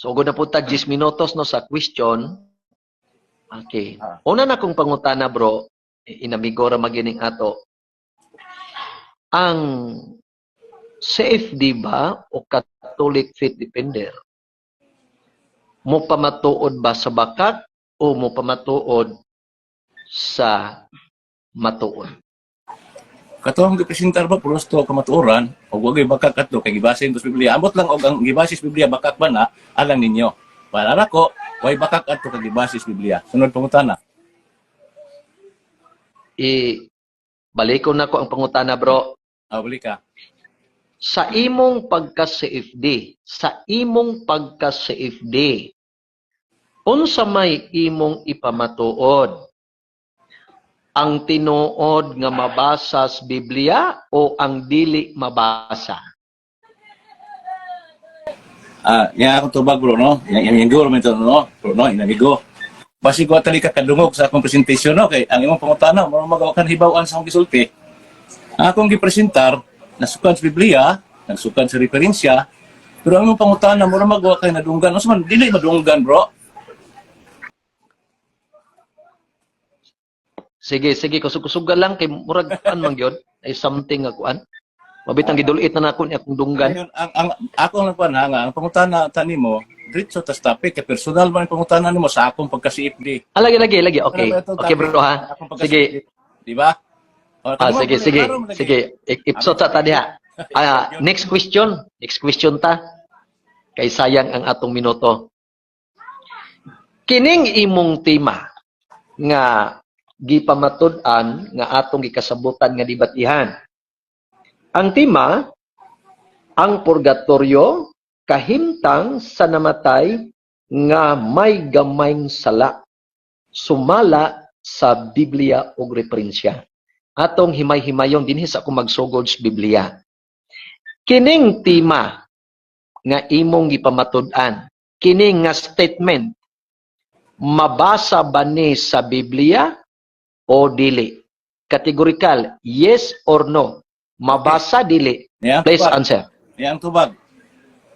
So, kung na po tag 10 minutos no sa question, okay. Una na kong pangutana, bro, inamigora magining ato, ang CFD ba o Catholic Faith Defender mo pamatuod ba sa bakat o mo pamatuod sa matuod? Katong gipresentar ba pulos to kamatuoran o wag bakak kato kay gibasin sa Biblia. Ambot lang og ang gibasis Biblia bakak ba na alang ninyo. Para ko, way bakak ato kay gibasis Biblia. Sunod pangutana. I balikon nako ang pangutana, bro. Ah, balik ka. sa imong pagka-CFD, sa imong pagka-CFD, unsa may imong ipamatuod? Ang tinuod nga mabasa sa Biblia o ang dili mabasa? Ah, yan akong tubag bro, no? Yan yan guro man no? Bro, no? Inamigo. Basi ko atali ka kadungog sa akong presentasyon, no? Kay ang imong pangutana, mo magawa kan hibaw-an sa akong gisulti. Ang akong gipresentar, nasukan sa Biblia, nasukan sa referensya, pero ang imong pangutana, mo magawa kay nadunggan. Ano man, dili madunggan, bro. Sige, sige, kusog-kusugan lang kay murag kuan man gyud ay something nga kuan. Mabitang gidulit na nako ni akong dunggan. Ngayon, ang, ang, ako lang pa na nga, ang pangutana tani mo, diretso tas topic, kay personal man ang pangutana nimo sa akong pagka-CFD. Ah, lagi, lagi, lagi. Okay. Ano Okay, bro, ha? Sige. Di ba? O, Ah, sige, sige. Sige, I- ipsot sa ta diha. Ah, next question. Next question ta. Kay sayang ang atong minuto. Kining imong tema nga gipamatud-an nga atong gikasabutan nga dibatihan. Ang tema ang purgatorio kahimtang sa namatay nga may gamayng sala sumala sa Biblia ug referensya atong himay-himayon dinhi sa akong magsugod sa Biblia. Kining tema nga imong gipamatud-an, kining nga statement mabasa ba ni sa Biblia o dili? Categorical, yes or no. Mabasa dili. Yan, Please tubag. answer. Yan, tubag.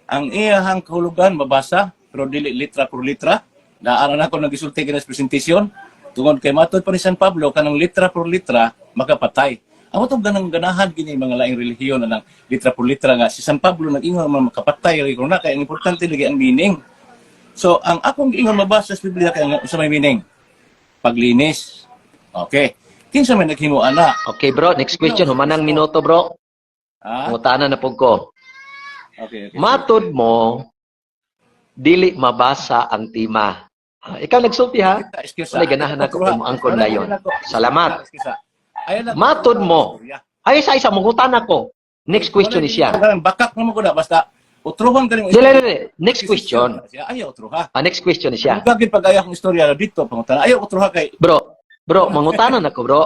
Ang iyahang kahulugan, mabasa, pero dili litra por litra. Naaran ako nag-isulti ka sa presentasyon. Tungod kay matod pa ni San Pablo, kanang litra por litra, makapatay. Ang itong ganang ganahan gini mga laing relihiyon na ng litra por litra nga. Si San Pablo nag-ingon man makapatay. Kung na, kaya ang importante lagi ang meaning. So, ang akong ingon mabasa sa Biblia, kaya sa may meaning? Paglinis. Okay. Kinsa may naghimo ana? Okay bro, next question. Humanang minuto bro. Ha? Mutana na pug ko. Okay, okay. Matod mo, dili mabasa ang tema. Ah, Ikaw nagsulti ha? Excuse, Wala, ganahan ako kung angkon na yun. Salamat. Matod mo. Ay, isa isa, mugutan ako. Next question ni siya. Bakak naman ko na, basta utruhan ka rin. Dili, dili. Next question. Ayaw utruha. Ah, next question ni siya. Ang gagawin pag ayaw kong istorya dito, pangutan. Ayaw utruha kay... Bro, bro, mangutanan ako bro.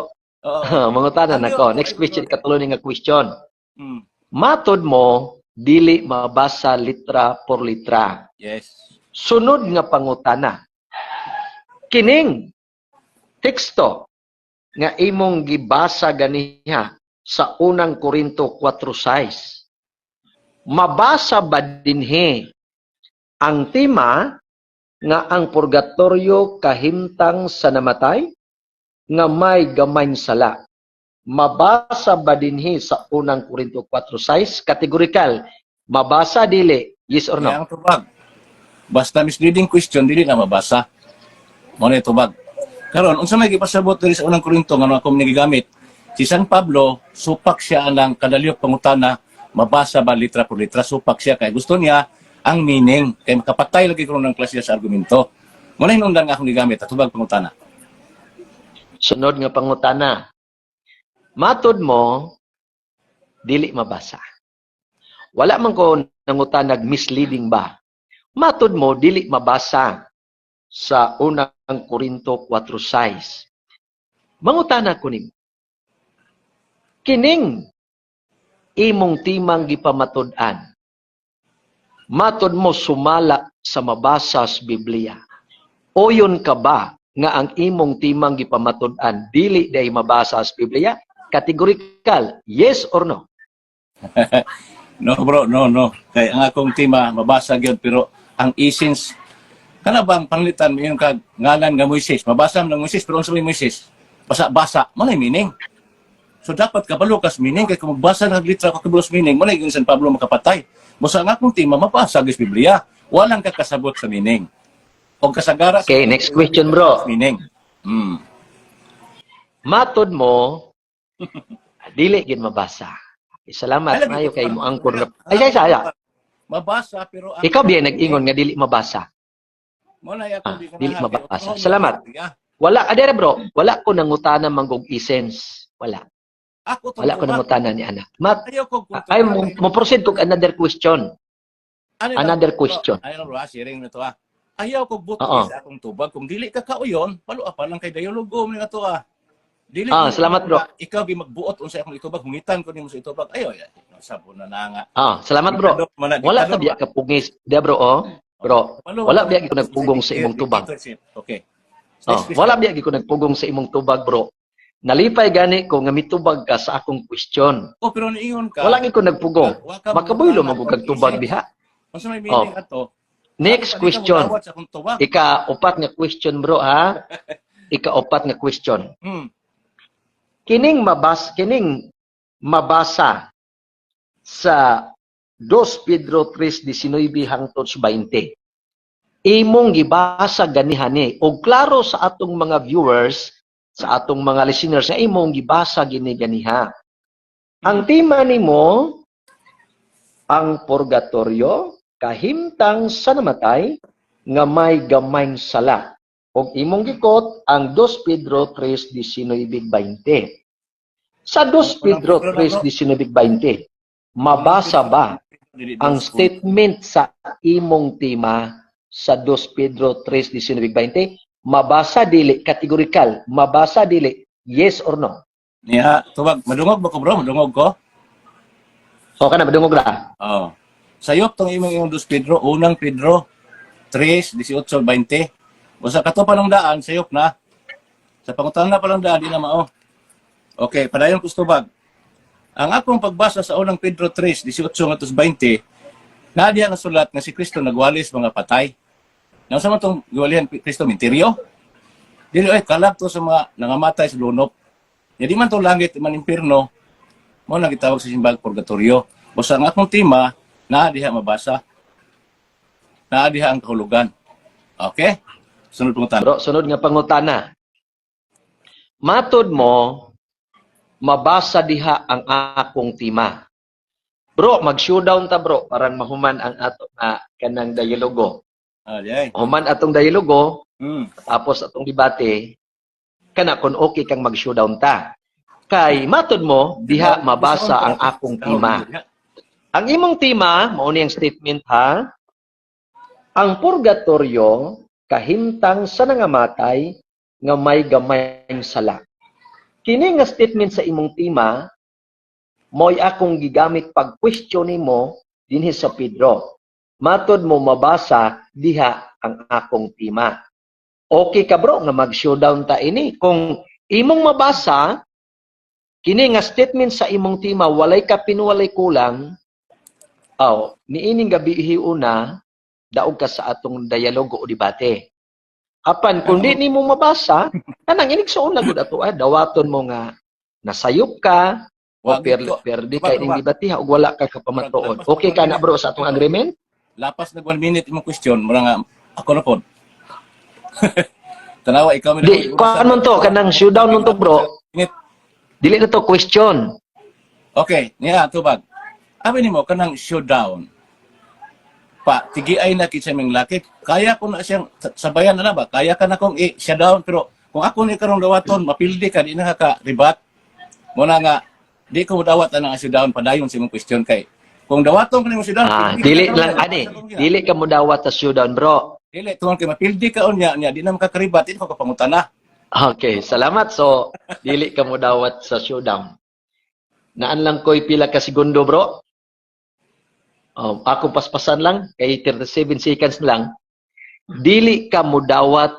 Oo. mangutanan ako. Next question, katuloy nga question. Hmm. Matod mo, dili mabasa litra por litra. Yes. Sunod nga pangutana. Kining teksto nga imong gibasa ganiha sa unang Korinto 4:6. Mabasa ba dinhi ang tema nga ang purgatorio kahimtang sa namatay nga may gamayng sala. Mabasa ba dinhi sa unang Korinto 4:6? Kategorikal. Mabasa dili? Yes or no? Yang tubag. Basta misleading question, dili na mabasa. Mo na tubag. Karon, unsa may gipasabot diri sa unang Korinto nga ako nigigamit? Si San Pablo, supak siya ang kadaliok pangutana, mabasa ba litra por litra, supak siya kay gusto niya ang meaning kay makapatay lagi ko ng klase sa argumento. Mo na hinungdan nga akong gigamit, atubag pangutana. Sunod nga pangutana. Matod mo, dili mabasa. Wala man ko nangutanag misleading ba? Matod mo, dili mabasa sa unang Korinto 4.6. Mangutana ko nimo. Kining imong timang gipamatud-an. Matod mo sumala sa mabasa sa Biblia. Oyon ka ba nga ang imong timang gipamatud-an dili day mabasa sa Biblia? Categorical, yes or no? No bro, no, no. Kay ang akong tema mabasa gyud pero ang essence kana bang panglitan mo yung ngalan nga Moises mabasa mo ng Moises pero unsa may Moises basa basa yung meaning so dapat kabalo kas meaning kay kung magbasa ng litra ka kabulos meaning na yung San Pablo makapatay basta nga kung tima mabasa gis Biblia walang kakasabot sa meaning o kasagara sa Okay, next question, bro. meaning mm. Matod mo, dili gid mabasa. Okay, Salamat Alam, maayo kay mo angkor na. Ay, ay, ay, ay. mabasa pero ang- Ikaw biya nag-ingon nga dili mabasa. mo na ako Ah, di ka dili na- mabasa. Pero- Salamat. Wala, adere bro, wala ko nangutana manggog essence. Wala. Ako to Wala ko nangutana ni ana. Mat, Ayaw ko kung ay mo, proceed kog another question. Ano another question. Ayaw bro, sharing na to ah. Ayaw ko buto Oo. sa akong tubag. Kung dili ka kauyon, palo pa lang kay dialogo mo nga to ah. Dili Ah, mo- salamat, bro. Ikaw gi magbuot unsa akong itubag, hungitan ko nimo sa itubag. Ayaw ya. Sabo na na nga. Ah, salamat bro. Diktador man na, Wala ka biya man. ka pugis. Dia bro, oh. Bro, Palo, wala biya ko nagpugong sa imong tubag. Okay. Oh, wala biya ko nagpugong sa imong tubag, bro. Nalipay gani ko nga mitubag ka sa akong question. Oh, pero niingon ka. Wala gid ko nagpugong. Wa ka Makabuylo mangutana magugag kung tubag diha. Unsa may meaning Oh. ato? Next ka question. modawat sa akong tubag. Ika upat nga question, bro, ha? Ika upat nga question. Hmm. Kining mabas kining mabasa sa 2 Pedro 3:19 hangtod sa 20. Imong gibasa ganihani og klaro sa atong mga viewers, sa atong mga listeners sa imong gibasa gini ganiha. Ang tema nimo ang purgatorio kahimtang sa namatay nga may gamayng sala. Og imong gikot ang 2 Pedro 3:19-20. Sa 2 Pedro 3:19-20, mabasa ba ang statement sa imong tema sa 2 Pedro 3:19-20? Mabasa dili kategorikal, mabasa dili yes or no. Niya, tubag, madungog ba ko bro? Madungog ko? O kana madungog ra. Oo. Sayop tong imong imong dos Pedro, unang Pedro 3, 18, 20. Basta kato pa ng daan, sayop na. Sa pangutan na pa lang daan, di na mao. Okay, padayon ko sa tubag. Ang akong pagbasa sa unang Pedro 3, 18 at 20, na diya nga sulat nga si Kristo nagwalis mga patay. Nang sa matong giwalihan Kristo minteryo. Dili ay kalab to sa mga nangamatay sa lunop. Ya di man to langit, man impirno, mo na gitawag sa simbang purgatorio. Basta ang akong tema, naa diha mabasa. Naa diha ang kahulugan. Okay? Sunod pong tanong. Bro, sunod nga pangutana. Matod mo, mabasa diha ang akong tema. Bro, mag-showdown ta bro, parang mahuman ang ato nga kanang dialogo. Ah, di ay. Human atong dialogo, Hmm. tapos atong debate, kana kung okay kang mag-showdown ta. Kay matod mo, diha mabasa ang akong tema. Ang imong tema, mao ni ang statement ha. Ang purgatorio kahimtang sa nangamatay nga may gamayng sala. Kini nga statement sa imong tema mo'y akong gigamit pag question nimo dinhi sa Pedro. Matod mo mabasa diha ang akong tema. Okay ka bro nga mag-showdown ta ini. Kung imong mabasa kini nga statement sa imong tema walay ka pinuwalay kulang aw niining gabi una daog ka sa atong dialogo o debate. Apan kung di nimo mabasa, kanang inig sa una gud ato ah, dawaton mo nga nasayop ka o per, perdi Wag, ka ining debate ha, wala ka kapamatuod. Okay ka na bro sa atong agreement? Lapas na 1 minute imong question, mura nga ako na pod. Tanawa ikaw mi Di, kuan mo to kanang showdown mo to bro. Dili na to question. Okay, niya tubag. Abi nimo kanang showdown. Pa tigiay na kitsa ming laki. Kaya ko na siyang sa- sabayan na na ba? Kaya ka na kong i-showdown pero kung ako ni karong dawaton mapildi ka di na ka ribat. Mo na nga di ko dawat na nga showdown padayon sa imong question kay kung dawaton ka nimo showdown Ah, dili lang ani. Dili ka mo dawat sa showdown bro. Dili tuon kay mapildi ka unya niya di na makakaribat di ko kapangutana. Okay, salamat. So, dili ka mo dawat sa showdown. Naan lang ko'y pila ka segundo, bro. Um, ako paspasan lang, kay 37 seconds lang. Dili ka mudawat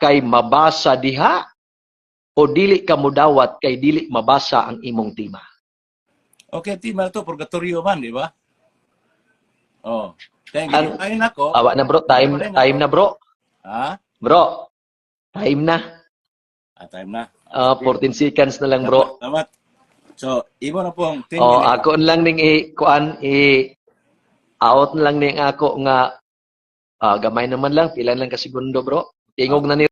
kay mabasa diha o dili ka mudawat kay dili mabasa ang imong tima. Okay, tima to purgatorio man, di ba? Oh. Thank you. An, Ayun ako. Awa na bro, time Ayun time na bro. Ha? Bro. Time na. Ah, time na. Ah, uh, 14 seconds na lang, bro. Tamat. So, imo na pong 10 Oh, ako lang ning i kuan i Aot na lang ning ako nga uh, gamay naman lang, pila lang ka segundo bro. Tingog na ni